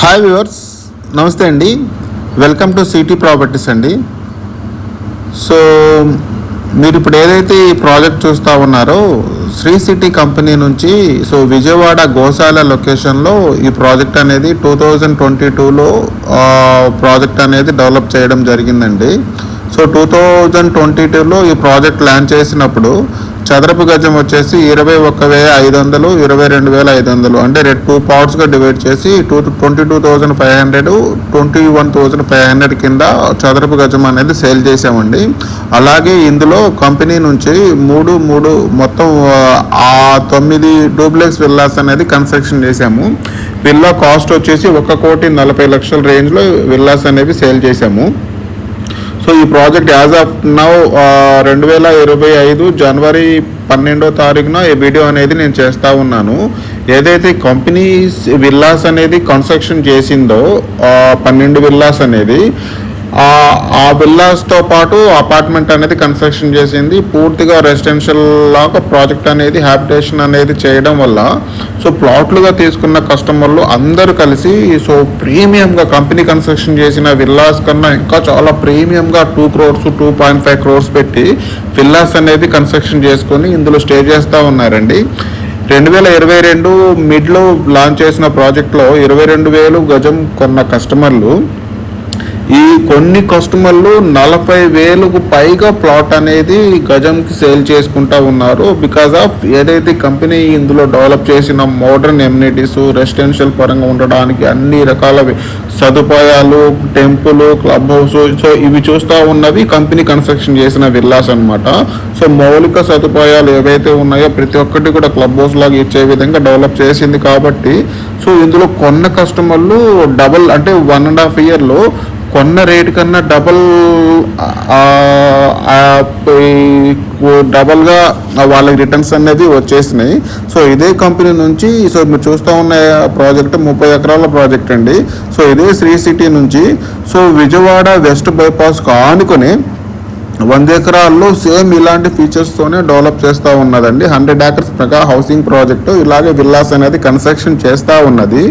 Hi viewers నమస్తే అండి. Welcome to city properties అండి. సో మీరు ఇప్పుడు ఏదైతే ఈ ప్రాజెక్ట్ చూస్తూ ఉన్నారో శ్రీ సిటీ కంపెనీ నుంచి సో విజయవాడ గోశాల లొకేషన్లో ఈ ప్రాజెక్ట్ అనేది టూ థౌజండ్ ట్వంటీ టూలో ప్రాజెక్ట్ అనేది డెవలప్ చేయడం జరిగిందండి. సో టూ థౌజండ్ ట్వంటీ టూలో ఈ ప్రాజెక్ట్ ల్యాండ్ చేసినప్పుడు చదరపు గజం వచ్చేసి ఇరవై ఒక్క వేల ఐదు వందలు ఇరవై రెండు వేల ఐదు వందలు. అంటే రెడ్ టూ పార్ట్స్గా డివైడ్ చేసి two twenty two thousand five hundred twenty one thousand five hundred కింద చదరపు గజం అనేది సేల్ చేసామండి అలాగే ఇందులో కంపెనీ నుంచి మూడు మూడు మొత్తం ఆ తొమ్మిది డూప్లెక్స్ విల్లాస్ అనేది కన్స్ట్రక్షన్ చేశాము. విల్లా కాస్ట్ వచ్చేసి ఒక కోటి నలభై లక్షల రేంజ్లో విల్లాస్ అనేవి సేల్ చేశాము. సో ఈ ప్రాజెక్ట్ యాజ్ ఆఫ్ నౌ రెండు వేల ఇరవై ఐదు జనవరి పన్నెండో తారీఖున ఈ వీడియో అనేది నేను చేస్తూ ఉన్నాను. ఏదైతే కంపెనీ విల్లాస్ అనేది కన్స్ట్రక్షన్ చేసిందో పన్నెండు విల్లాస్ అనేది ఆ విల్లాస్తో పాటు అపార్ట్మెంట్ అనేది కన్స్ట్రక్షన్ చేసింది. పూర్తిగా రెసిడెన్షియల్ లాగా ప్రాజెక్ట్ అనేది హ్యాబిటేషన్ అనేది చేయడం వల్ల సో ప్లాట్లుగా తీసుకున్న కస్టమర్లు అందరూ కలిసి సో ప్రీమియంగా కంపెనీ కన్స్ట్రక్షన్ చేసిన విల్లాస్ కన్నా ఇంకా చాలా ప్రీమియంగా two crores two point five crores పెట్టి విల్లాస్ అనేది కన్స్ట్రక్షన్ చేసుకొని ఇందులో స్టే చేస్తూ ఉన్నారండి. రెండు వేల ఇరవై రెండు మిడ్లో లాంచ్ చేసిన ప్రాజెక్ట్లో ఇరవై రెండు వేలు గజం కొన్న కస్టమర్లు ఈ కొన్ని కస్టమర్లు నలభై వేలకు పైగా ప్లాట్ అనేది గజంకి సేల్ చేసుకుంటా ఉన్నారు. బికాజ్ ఆఫ్ ఏదైతే కంపెనీ ఇందులో డెవలప్ చేసిన మోడర్న్ ఎమ్యూనిటీస్ రెసిడెన్షియల్ పరంగా ఉండడానికి అన్ని రకాల సదుపాయాలు టెంపుల్ క్లబ్ హౌస్ సో ఇవి చూస్తూ ఉన్నవి కంపెనీ కన్స్ట్రక్షన్ చేసిన విల్లాస్ అన్నమాట. సో మౌలిక సదుపాయాలు ఏవైతే ఉన్నాయో ప్రతి ఒక్కటి కూడా క్లబ్ హౌస్ లాగా ఇచ్చే విధంగా డెవలప్ చేసింది కాబట్టి సో ఇందులో కొన్న కస్టమర్లు డబల్ అంటే వన్ అండ్ హాఫ్ ఇయర్లో కొన్న రేటు కన్నా డబల్ డబల్గా వాళ్ళకి రిటర్న్స్ అనేది వచ్చేసినాయి. సో ఇదే కంపెనీ నుంచి సో మీరు చూస్తూ ఉన్న ప్రాజెక్ట్ ముప్పై ఎకరాల ప్రాజెక్ట్ అండి. సో ఇదే శ్రీ సిటీ నుంచి. సో విజయవాడ వెస్ట్ బైపాస్ ఆనుకొని వంద ఎకరాల్లో సేమ్ ఇలాంటి ఫీచర్స్తోనే డెవలప్ చేస్తూ ఉన్నదండి. హండ్రెడ్ ఏకర్స్ ప్రకారం హౌసింగ్ ప్రాజెక్టు ఇలాగే విల్లాస్ అనేది కన్స్ట్రక్షన్ చేస్తూ ఉన్నది.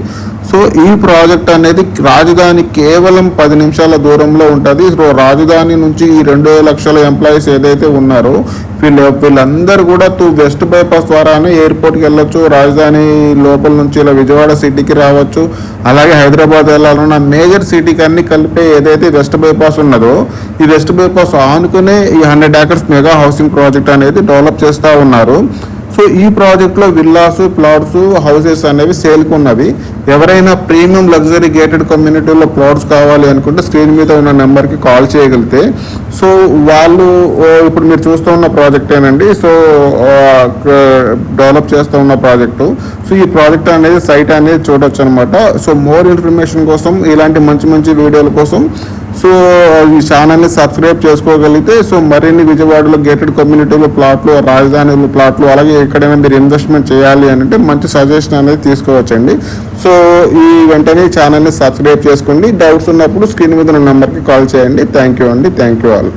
సో ఈ ప్రాజెక్ట్ అనేది రాజధాని కేవలం పది నిమిషాల దూరంలో ఉంటుంది. సో రాజధాని నుంచి ఈ రెండు లక్షల ఎంప్లాయీస్ ఏదైతే ఉన్నారో వీళ్ళు వీళ్ళందరూ కూడా తూ వెస్ట్ బైపాస్ ద్వారానే ఎయిర్పోర్ట్కి వెళ్ళొచ్చు రాజధాని లోపల నుంచి ఇలా విజయవాడ సిటీకి రావచ్చు అలాగే హైదరాబాద్ వెళ్ళాలన్న మేజర్ సిటీకి అన్ని కలిపే ఏదైతే వెస్ట్ బైపాస్ ఉన్నదో ఈ వెస్ట్ బైపాస్ ఆనుకునే ఈ hundred acres mega housing project అనేది డెవలప్ చేస్తూ ఉన్నారు. సో ఈ ప్రాజెక్ట్లో విల్లాస్ ప్లాట్స్ హౌసెస్ అనేవి సేల్కి ఉన్నవి. ఎవరైనా ప్రీమియం లగ్జరీ గేటెడ్ కమ్యూనిటీలో ప్లాట్స్ కావాలి అనుకుంటే స్క్రీన్ మీద ఉన్న నెంబర్కి కాల్ చేయగలిగితే. సో వాళ్ళు ఇప్పుడు మీరు చూస్తూ ఉన్న ప్రాజెక్టేనండి సో డెవలప్ చేస్తూ ఉన్న ప్రాజెక్టు. సో ఈ ప్రాజెక్ట్ అనేది సైట్ అనేది చూడొచ్చు అనమాట సో మోర్ ఇన్ఫర్మేషన్ కోసం ఇలాంటి మంచి మంచి వీడియోల కోసం సో ఈ ఛానల్ని సబ్స్క్రైబ్ చేసుకోగలిగితే సో మరిన్ని విజయవాడలో గేటెడ్ కమ్యూనిటీలో ప్లాట్లు రాజధానిలో ప్లాట్లు అలాగే ఎక్కడైనా మీరు ఇన్వెస్ట్మెంట్ చేయాలి అని అంటే మంచి సజెషన్ అనేది తీసుకోవచ్చండి. సో ఈ వెంటనే ఛానల్ని సబ్స్క్రైబ్ చేసుకోండి. డౌట్స్ ఉన్నప్పుడు స్క్రీన్ మీద ఉన్న నెంబర్కి కాల్ చేయండి. థ్యాంక్ యూ అండి. Thank you all